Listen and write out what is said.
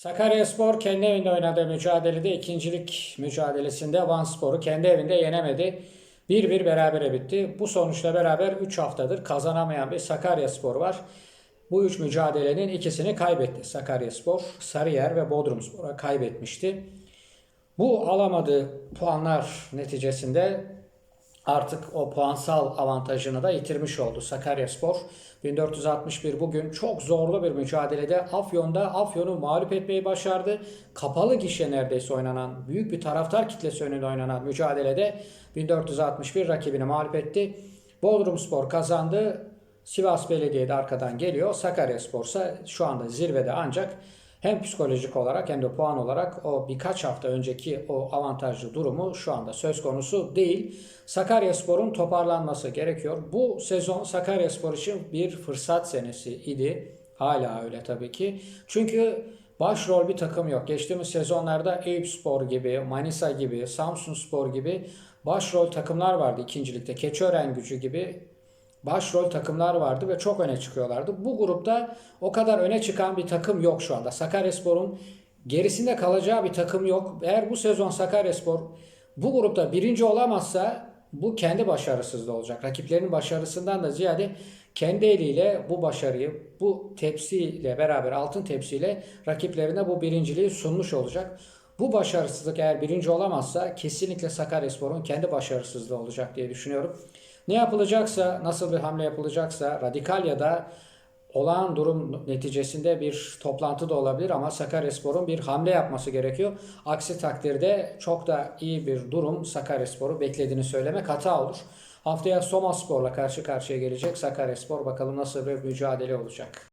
Sakaryaspor kendi evinde oynadığı mücadelede ikincilik mücadelesinde Van Spor'u kendi evinde yenemedi. 1-1 berabere bitti. Bu sonuçla beraber 3 haftadır kazanamayan bir Sakaryaspor var. Bu üç mücadelenin ikisini kaybetti. Sakaryaspor, Sarıyer ve Bodrumspor'a kaybetmişti. Bu alamadığı puanlar neticesinde artık o puansal avantajını da yitirmiş oldu Sakaryaspor. 1461 bugün çok zorlu bir mücadelede Afyon'da Afyon'u mağlup etmeyi başardı. Kapalı gişe neredeyse oynanan, büyük bir taraftar kitlesi önünde oynanan mücadelede 1461 rakibini mağlup etti. Bodrumspor kazandı. Sivas Belediye de arkadan geliyor. Sakaryaspor ise şu anda zirvede ancak hem psikolojik olarak hem de puan olarak o birkaç hafta önceki o avantajlı durumu şu anda söz konusu değil. Sakaryaspor'un toparlanması gerekiyor. Bu sezon Sakaryaspor için bir fırsat senesi idi. Hala öyle tabii ki. Çünkü başrol bir takım yok. Geçtiğimiz sezonlarda Eyüpspor gibi, Manisa gibi, Samsunspor gibi başrol takımlar vardı ikincilikte. Keçiören gücü gibi başrol takımlar vardı ve çok öne çıkıyorlardı. Bu grupta o kadar öne çıkan bir takım yok şu anda. Sakaryaspor'un gerisinde kalacağı bir takım yok. Eğer bu sezon Sakaryaspor bu grupta birinci olamazsa bu kendi başarısızlığı olacak. Rakiplerinin başarısından da ziyade kendi eliyle bu başarıyı, bu tepsiyle beraber altın tepsiyle rakiplerine bu birinciliği sunmuş olacak. Bu başarısızlık eğer birinci olamazsa kesinlikle Sakaryaspor'un kendi başarısızlığı olacak diye düşünüyorum. Ne yapılacaksa, nasıl bir hamle yapılacaksa radikal ya da olağan durum neticesinde bir toplantı da olabilir ama Sakaryaspor'un bir hamle yapması gerekiyor. Aksi takdirde çok da iyi bir durum Sakaryaspor'u beklediğini söylemek hata olur. Haftaya Soma Spor'la karşı karşıya gelecek Sakaryaspor bakalım nasıl bir mücadele olacak.